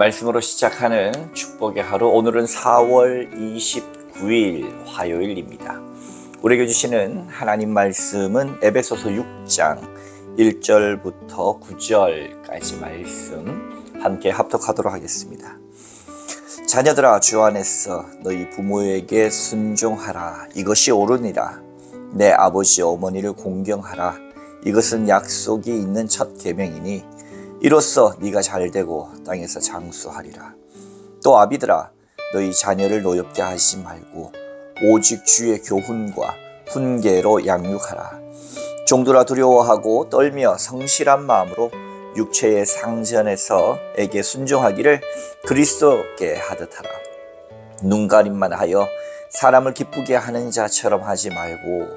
말씀으로 시작하는 축복의 하루 오늘은 4월 29일 화요일입니다. 우리에게 주시는 하나님 말씀은 에베소서 6장 1절부터 9절까지 말씀 함께 합독하도록 하겠습니다. 자녀들아 주 안에서 너희 부모에게 순종하라 이것이 옳으니라 내 아버지 어머니를 공경하라 이것은 약속이 있는 첫 계명이니 이로써 네가 잘 되고 땅에서 장수하리라. 또 아비들아 너희 자녀를 노엽게 하지 말고 오직 주의 교훈과 훈계로 양육하라. 종들아 두려워하고 떨며 성실한 마음으로 육체의 상전에서 에게 순종하기를 그리스도께 하듯 하라. 눈가림만 하여 사람을 기쁘게 하는 자처럼 하지 말고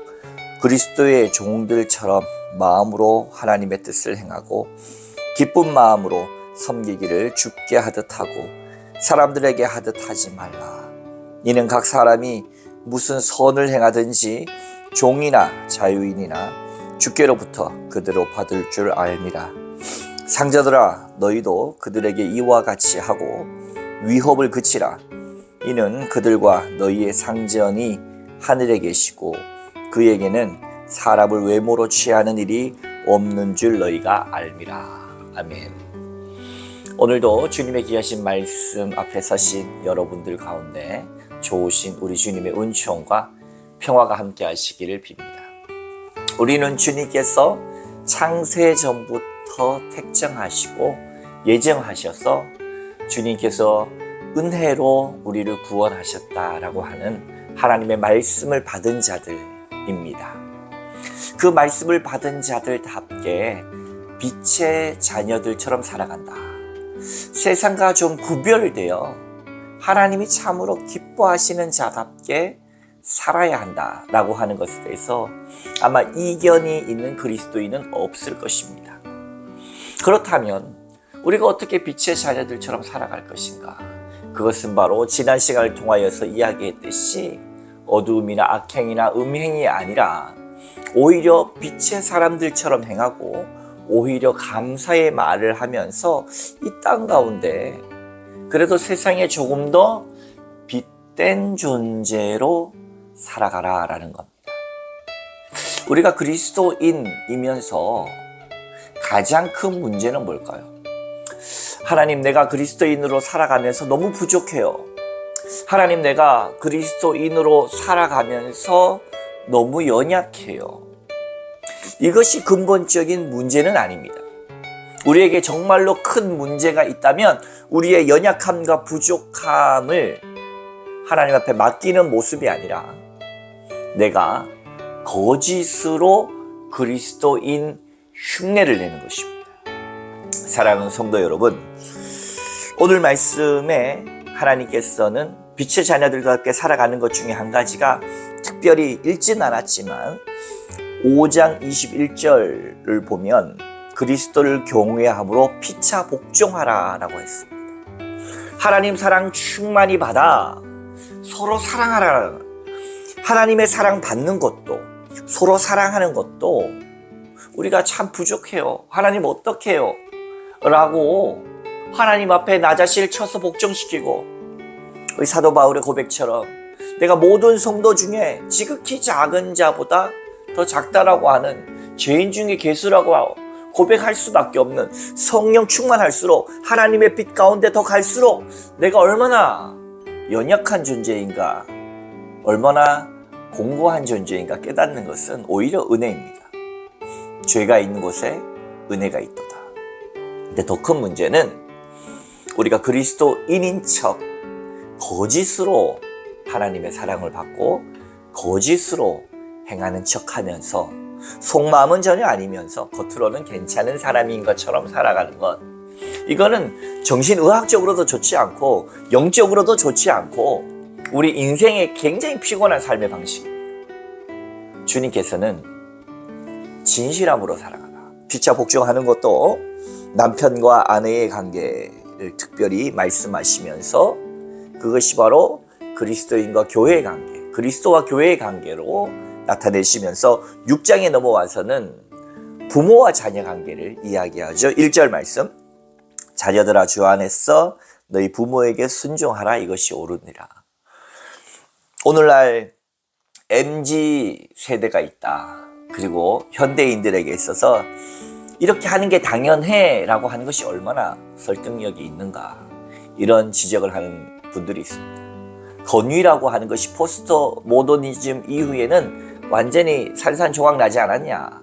그리스도의 종들처럼 마음으로 하나님의 뜻을 행하고 기쁜 마음으로 섬기기를 죽게 하듯 하고 사람들에게 하듯 하지 말라. 이는 각 사람이 무슨 선을 행하든지 종이나 자유인이나 주께로부터 그대로 받을 줄 알미라. 상자들아 너희도 그들에게 이와 같이 하고 위협을 그치라. 이는 그들과 너희의 상전이 하늘에 계시고 그에게는 사람을 외모로 취하는 일이 없는 줄 너희가 알미라. 아멘. 오늘도 주님의 귀하신 말씀 앞에 서신 여러분들 가운데 좋으신 우리 주님의 은총과 평화가 함께 하시기를 빕니다. 우리는 주님께서 창세 전부터 택정하시고 예정하셔서 주님께서 은혜로 우리를 구원하셨다라고 하는 하나님의 말씀을 받은 자들입니다. 그 말씀을 받은 자들답게 빛의 자녀들처럼 살아간다. 세상과 좀 구별되어 하나님이 참으로 기뻐하시는 자답게 살아야 한다 라고 하는 것에 대해서 아마 이견이 있는 그리스도인은 없을 것입니다. 그렇다면 우리가 어떻게 빛의 자녀들처럼 살아갈 것인가? 그것은 바로 지난 시간을 통하여서 이야기했듯이 어두움이나 악행이나 음행이 아니라 오히려 빛의 사람들처럼 행하고 오히려 감사의 말을 하면서 이 땅 가운데 그래도 세상에 조금 더 빛된 존재로 살아가라 라는 겁니다. 우리가 그리스도인이면서 가장 큰 문제는 뭘까요? 하나님 내가 그리스도인으로 살아가면서 너무 부족해요. 하나님 내가 그리스도인으로 살아가면서 너무 연약해요. 이것이 근본적인 문제는 아닙니다. 우리에게 정말로 큰 문제가 있다면 우리의 연약함과 부족함을 하나님 앞에 맡기는 모습이 아니라 내가 거짓으로 그리스도인 흉내를 내는 것입니다. 사랑하는 성도 여러분, 오늘 말씀에 하나님께서는 빛의 자녀들과 살아가는 것 중에 한 가지가 특별히 읽진 않았지만 5장 21절을 보면 그리스도를 경외함으로 피차 복종하라 라고 했습니다. 하나님 사랑 충만히 받아 서로 사랑하라. 하나님의 사랑 받는 것도 서로 사랑하는 것도 우리가 참 부족해요. 하나님 어떻게 해요? 라고 하나님 앞에 나 자신을 쳐서 복종시키고 사도 바울의 고백처럼 내가 모든 성도 중에 지극히 작은 자보다 더 작다라고 하는 죄인 중에 개수라고 고백할 수밖에 없는 성령 충만할수록 하나님의 빛 가운데 더 갈수록 내가 얼마나 연약한 존재인가 얼마나 공고한 존재인가 깨닫는 것은 오히려 은혜입니다. 죄가 있는 곳에 은혜가 있도다. 근데 더 큰 문제는 우리가 그리스도인인 척 거짓으로 하나님의 사랑을 받고 거짓으로 행하는 척 하면서 속마음은 전혀 아니면서 겉으로는 괜찮은 사람인 것처럼 살아가는 것. 이거는 정신의학적으로도 좋지 않고 영적으로도 좋지 않고 우리 인생에 굉장히 피곤한 삶의 방식입니다. 주님께서는 진실함으로 살아가라. 피차 복종하는 것도 남편과 아내의 관계를 특별히 말씀하시면서 그것이 바로 그리스도인과 교회의 관계, 그리스도와 교회의 관계로 나타내시면서 6장에 넘어와서는 부모와 자녀 관계를 이야기하죠. 1절 말씀. 자녀들아 주 안에서 너희 부모에게 순종하라 이것이 옳으니라. 오늘날 MZ 세대가 있다. 그리고 현대인들에게 있어서 이렇게 하는 게 당연해라고 하는 것이 얼마나 설득력이 있는가 이런 지적을 하는 분들이 있습니다. 권위라고 하는 것이 포스터 모더니즘 이후에는 완전히 산산조각 나지 않았냐.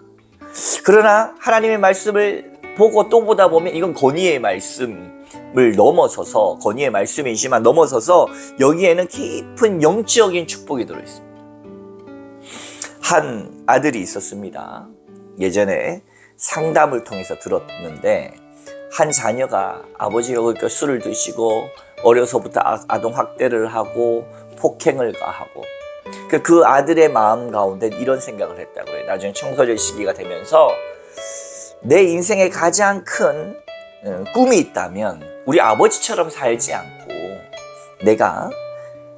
그러나 하나님의 말씀을 보고 또 보다 보면 이건 권위의 말씀을 넘어서서 권위의 말씀이지만 넘어서서 여기에는 깊은 영적인 축복이 들어 있습니다. 한 아들이 있었습니다. 예전에 상담을 통해서 들었는데 한 자녀가 아버지가 그렇게 술을 드시고 어려서부터 아- 아동 학대를 하고 폭행을 가하고 그- 그 아들의 마음 가운데 이런 생각을 했다고 해요. 나중에 청소년 시기가 되면서 내 인생의 가장 큰 어, 꿈이 있다면 우리 아버지처럼 살지 않고 내가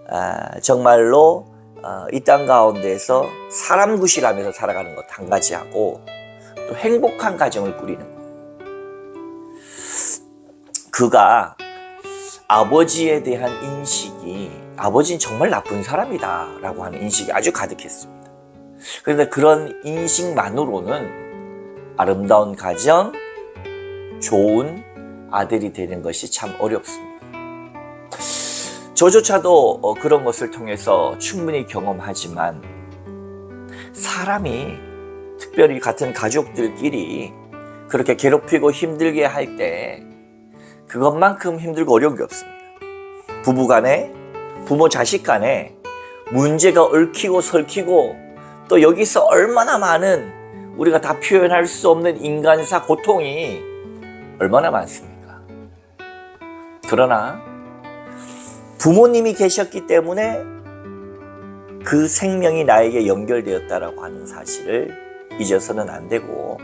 아, 정말로 어, 이땅 가운데서 사람 구실하면서 살아가는 것 한 가지 하고 또 행복한 가정을 꾸리는 것. 그가 아버지에 대한 인식이 아버지는 정말 나쁜 사람이다 라고 하는 인식이 아주 가득했습니다. 그런데 그런 인식만으로는 아름다운 가정, 좋은 아들이 되는 것이 참 어렵습니다. 저조차도 어, 그런 것을 통해서 충분히 경험하지만 사람이 특별히 같은 가족들끼리 그렇게 괴롭히고 힘들게 할 때 그것만큼 힘들고 어려운 게 없습니다. 부부 간에, 부모 자식 간에 문제가 얽히고 설키고 또 여기서 얼마나 많은 우리가 다 표현할 수 없는 인간사 고통이 얼마나 많습니까? 그러나 부모님이 계셨기 때문에 그 생명이 나에게 연결되었다라고 하는 사실을 잊어서는 안 되고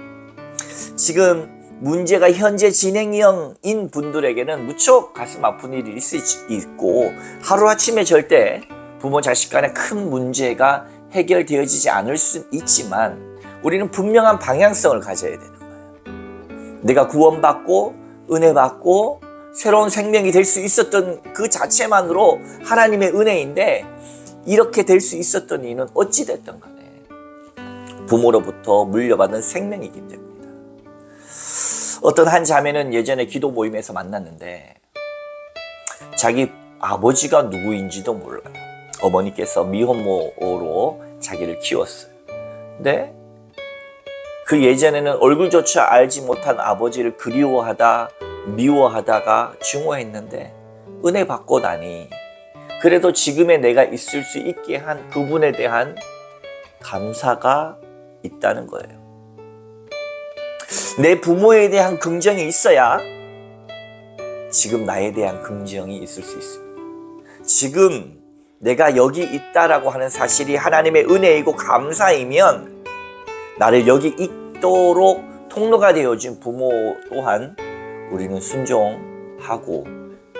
지금 문제가 현재 진행형인 분들에게는 무척 가슴 아픈 일이 있을 수 있고 하루아침에 절대 부모 자식 간에 큰 문제가 해결되어지지 않을 수 있지만 우리는 분명한 방향성을 가져야 되는 거예요. 내가 구원받고 은혜 받고 새로운 생명이 될 수 있었던 그 자체만으로 하나님의 은혜인데 이렇게 될 수 있었던 이유는 어찌 됐든 간에 부모로부터 물려받은 생명이기 때문이다. 어떤 한 자매는 예전에 기도 모임에서 만났는데 자기 아버지가 누구인지도 몰라요. 어머니께서 미혼모로 자기를 키웠어요. 근데 그 예전에는 얼굴조차 알지 못한 아버지를 그리워하다 미워하다가 증오했는데 은혜 받고 나니 그래도 지금의 내가 있을 수 있게 한 그분에 대한 감사가 있다는 거예요. 내 부모에 대한 긍정이 있어야 지금 나에 대한 긍정이 있을 수 있습니다. 지금 내가 여기 있다라고 하는 사실이 하나님의 은혜이고 감사이면 나를 여기 있도록 통로가 되어준 부모 또한 우리는 순종하고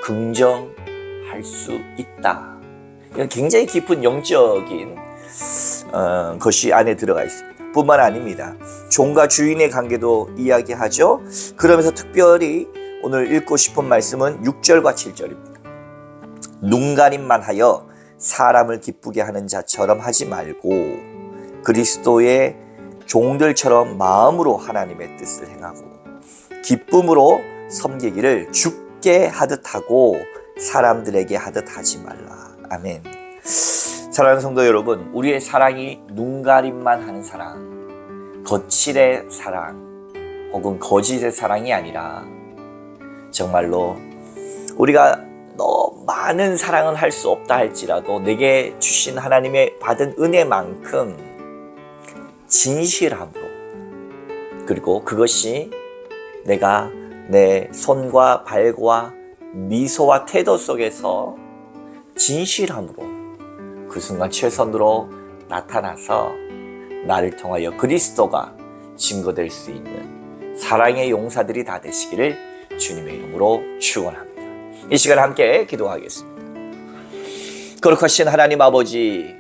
긍정할 수 있다. 굉장히 깊은 영적인 어, 것이 안에 들어가 있습니다. 뿐만 아닙니다. 종과 주인의 관계도 이야기하죠. 그러면서 특별히 오늘 읽고 싶은 말씀은 6절과 7절입니다. 눈 가림만 하여 사람을 기쁘게 하는 자처럼 하지 말고 그리스도의 종들처럼 마음으로 하나님의 뜻을 행하고 기쁨으로 섬기기를 죽게 하듯 하고 사람들에게 하듯 하지 말라. 아멘. 사랑하는 성도 여러분, 우리의 사랑이 눈가림만 하는 사랑, 거칠의 사랑, 혹은 거짓의 사랑이 아니라 정말로 우리가 너무 많은 사랑은 할 수 없다 할지라도 내게 주신 하나님의 받은 은혜만큼 진실함으로 그리고 그것이 내가 내 손과 발과 미소와 태도 속에서 진실함으로 그 순간 최선으로 나타나서 나를 통하여 그리스도가 증거될 수 있는 사랑의 용사들이 다 되시기를 주님의 이름으로 축원합니다. 이 시간 함께 기도하겠습니다. 거룩하신 하나님 아버지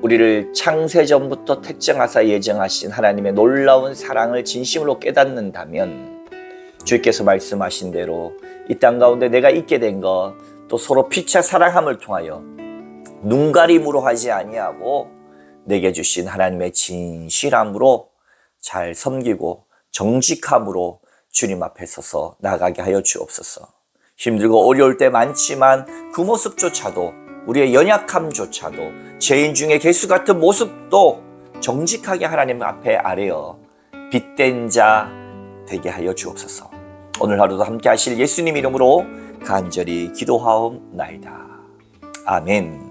우리를 창세전부터 택정하사 예정하신 하나님의 놀라운 사랑을 진심으로 깨닫는다면 주께서 말씀하신 대로 이 땅 가운데 내가 있게 된 것 또 서로 피차 사랑함을 통하여 눈가림으로 하지 아니하고 내게 주신 하나님의 진실함으로 잘 섬기고 정직함으로 주님 앞에 서서 나가게 하여 주옵소서. 힘들고 어려울 때 많지만 그 모습조차도 우리의 연약함조차도 죄인 중에 개수 같은 모습도 정직하게 하나님 앞에 아뢰어 빛된 자 되게 하여 주옵소서. 오늘 하루도 함께 하실 예수님 이름으로 간절히 기도하옵나이다. 아멘.